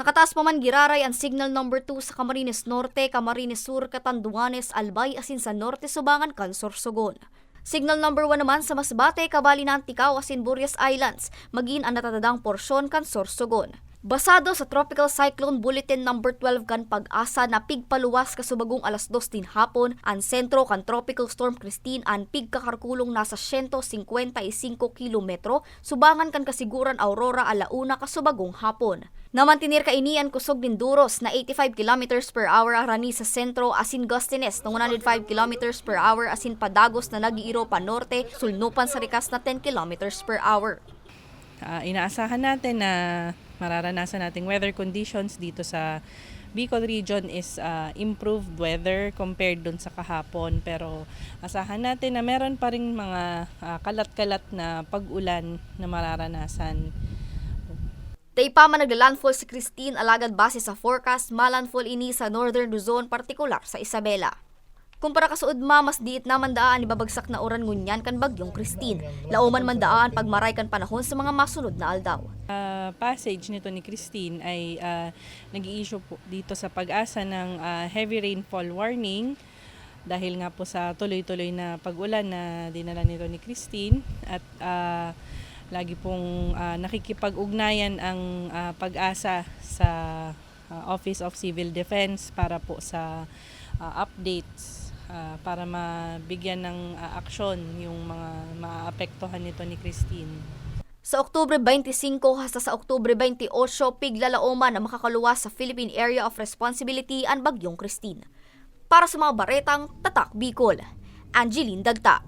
Nakataas pa man giraray ang signal number 2 sa Camarines Norte, Camarines Sur, Catanduanes, Albay, asin sa Norte, Subangan, Kansorsogon. Signal number 1 naman sa Masbate, Kabali ng Tikaw, asin Burias Islands, maging ang natatadang porsyon Kansorsogon. Basado sa Tropical Cyclone Bulletin number 12 kan pag-asa na pigpaluwas kasubagong alas 2 din hapon, ang sentro kan Tropical Storm Christine ang pigkakarkulong nasa 155 kilometro, subangan kan kasiguran Aurora alauna kasubagong hapon. Namantinir ka inian kusog din duros na 85 kilometers per hour arani sa sentro asin gustines ng 105 kilometers per hour asin padagos na nagiiro pa norte sulnupan sa rikas na 10 kilometers per hour. Ah, inaasahan natin na mararanasan nating weather conditions dito sa Bicol region is ah, improved weather compared dun sa kahapon pero asahan natin na meron pa rin mga ah, kalat-kalat na pag-ulan na mararanasan. Day pa man naglalandfall si Christine alagad base sa forecast, malandfall ini sa northern Luzon, partikular sa Isabela. Kumpara kasuod ma, mas diit naman daan ibabagsak na oran ngunyan kan bagyong Christine. Lauman man daan pagmaray kan panahon sa mga masunod na aldaw. Ah, passage nito ni Christine ay ah, nag-i-issue dito sa pag-asa ng ah, heavy rainfall warning dahil nga po sa tuloy-tuloy na pag-ulan na dinala nito ni Christine at ah, lagi pong ah, nakikipag-ugnayan ang ah, pag-asa sa ah, Office of Civil Defense para po sa ah, updates ah, para mabigyan ng ah, aksyon yung mga maapektuhan nito ni Christine. Sa Oktubre 25 hasta sa Oktubre 28, piglalaoman na makakaluwas sa Philippine Area of Responsibility ang bagyong Christine. Para sa mga baretang Tatak Bicol, Angeline Dagta.